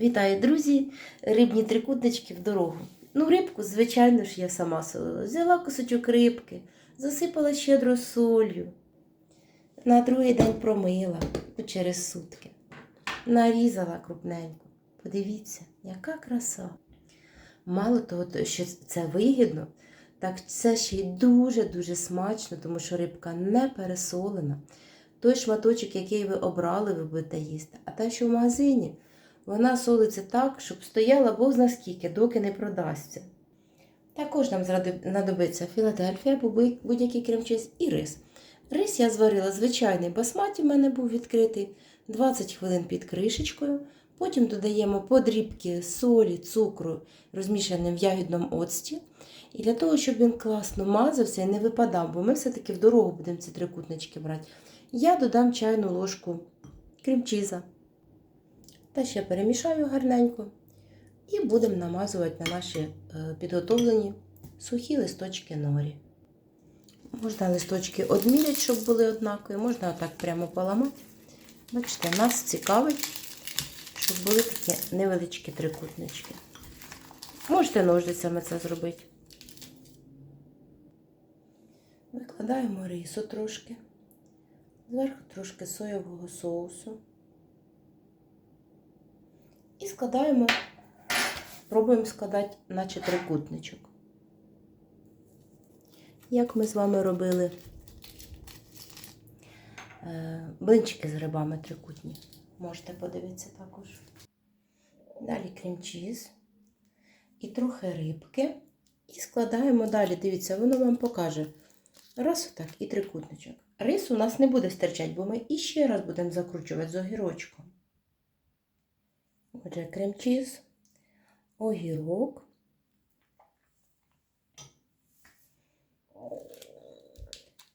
Вітаю, друзі! Рибні трикутнички в дорогу. Ну, рибку, звичайно ж, я сама солила. Взяла кусочок рибки, засипала щедро солью. На другий день промила через сутки. Нарізала крупненько. Подивіться, яка краса. Мало того, що це вигідно, так це ще й дуже-дуже смачно, тому що рибка не пересолена. Той шматочок, який ви обрали, ви будете їсти. А та, що в магазині, вона солиться так, щоб стояла Бог зна скільки, доки не продасться. Також нам знадобиться Філадельфія будь-який кремчиз і рис. Рис я зварила звичайний басматі, в мене був відкритий 20 хвилин під кришечкою. Потім додаємо подрібки солі, цукру, розмішаним в ягідному оцті. І для того, щоб він класно мазався і не випадав, бо ми все-таки в дорогу будемо ці трикутнички брати, я додам чайну ложку кремчиза. Та ще перемішаю гарненько. І будемо намазувати на наші е, підготовлені сухі листочки норі. Можна листочки одміряти, щоб були однакові, можна отак прямо поламати. Бачите, нас цікавить, щоб були такі невеличкі трикутнички. Можете ножницями це зробити. Викладаємо рису трошки, зверху трошки соєвого соусу. І складаємо, пробуємо складати, наче трикутничок. Як ми з вами робили е, блинчики з грибами трикутні. Можете подивитися також. Далі крем-чіз і трохи рибки. І складаємо далі. Дивіться, воно вам покаже. Раз отак і трикутничок. Рис у нас не буде стирчати, бо ми іще раз будемо закручувати з огірочком. Отже, крем-чіз, огірок.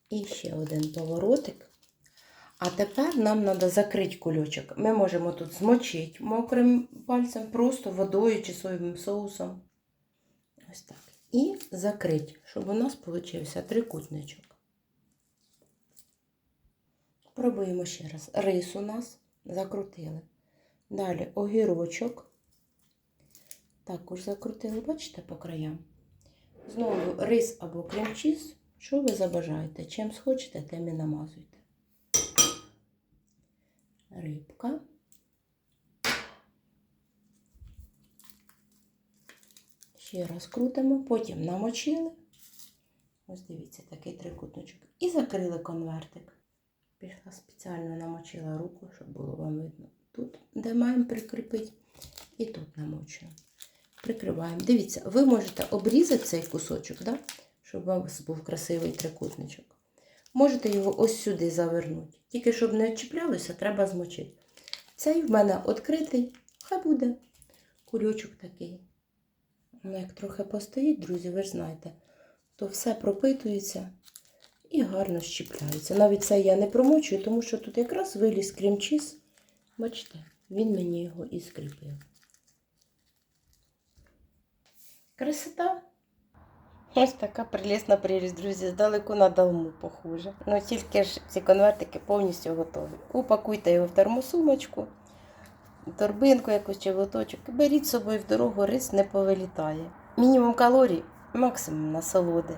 І ще один поворотик. А тепер нам треба закрити кульочок. Ми можемо тут змочити мокрим пальцем, просто водою чи соєвим соусом. Ось так. І закрити, щоб у нас вийшов трикутничок. Пробуємо ще раз. Рис у нас закрутили. Далі огірочок. Також закрутили, бачите, по краям. Знову рис або крем-чіз. Що ви забажаєте? Чим схочете, тим і намазуйте. Рибка. Ще раз крутимо, потім намочили. Ось дивіться, такий трикутничок. І закрили конвертик. Пішла спеціально намочила руку, щоб було вам видно. Тут, де маємо прикріпити, і тут намочуємо. Прикриваємо. Дивіться, ви можете обрізати цей кусочок, да? щоб у вас був красивий трикутничок. Можете його ось сюди завернути. Тільки щоб не чіплялося, треба змочити. Цей в мене відкритий, хай буде кульочок такий. Як трохи постоїть, друзі, ви ж знаєте, то все пропитується і гарно щіпляється. Навіть це я не промочую, тому що тут якраз виліз крем-чіз. Бачите, він мені його і скріпив. Красота. Ось така прелісна прелість, друзі, здалеку на долму похоже. Ну тільки ж ці конвертики повністю готові. Упакуйте його в термосумочку, торбинку якусь чи в лоточок. і Беріть з собою в дорогу, рис не повилітає. Мінімум калорій, максимум насолоди.